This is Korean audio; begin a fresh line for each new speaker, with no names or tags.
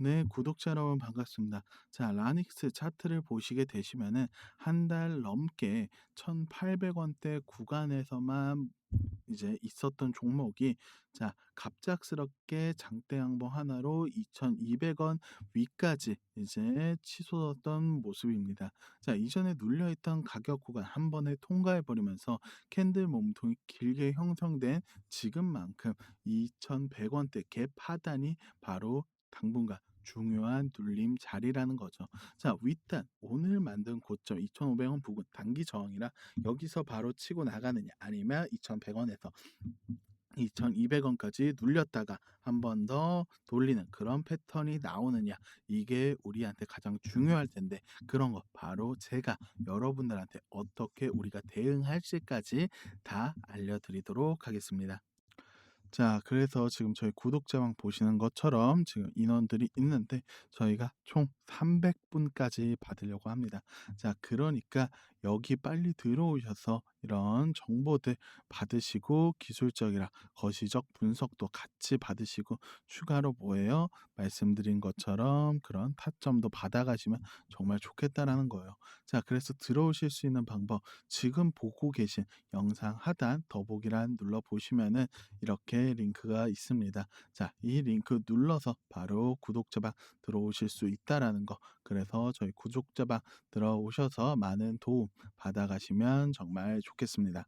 네, 구독자 여러분 반갑습니다. 자, 라닉스 차트를 보시게 되시면은 한 달 넘게 1,800원대 구간에서만 이제 있었던 종목이 자, 갑작스럽게 장대 양봉 하나로 2,200원 위까지 이제 치솟았던 모습입니다. 자, 이전에 눌려 있던 가격 구간 한 번에 통과해 버리면서 캔들 몸통이 길게 형성된 지금만큼 2,100원대 갭 하단이 바로 당분간 중요한 눌림 자리라는 거죠. 자, 윗단 오늘 만든 고점 2,500원 부근 단기 저항이라 여기서 바로 치고 나가느냐 아니면 2,100원에서 2,200원까지 눌렸다가 한 번 더 돌리는 그런 패턴이 나오느냐 이게 우리한테 가장 중요할 텐데 그런 거 바로 제가 여러분들한테 어떻게 우리가 대응할지까지 다 알려드리도록 하겠습니다. 자, 그래서 지금 저희 구독자방 보시는 것처럼 지금 인원들이 있는데 저희가 총 300분까지 받으려고 합니다. 자, 그러니까 여기 빨리 들어오셔서 이런 정보들 받으시고 기술적이라 거시적 분석도 같이 받으시고 추가로 뭐예요? 말씀드린 것처럼 그런 타점도 받아가시면 정말 좋겠다라는 거예요. 자, 그래서 들어오실 수 있는 방법 지금 보고 계신 영상 하단 더보기란 눌러 보시면은 이렇게 링크가 있습니다. 자, 이 링크 눌러서 바로 구독자방 들어오실 수 있다라는 거. 그래서 저희 구독자방 들어오셔서 많은 받아가시면 정말 좋겠습니다.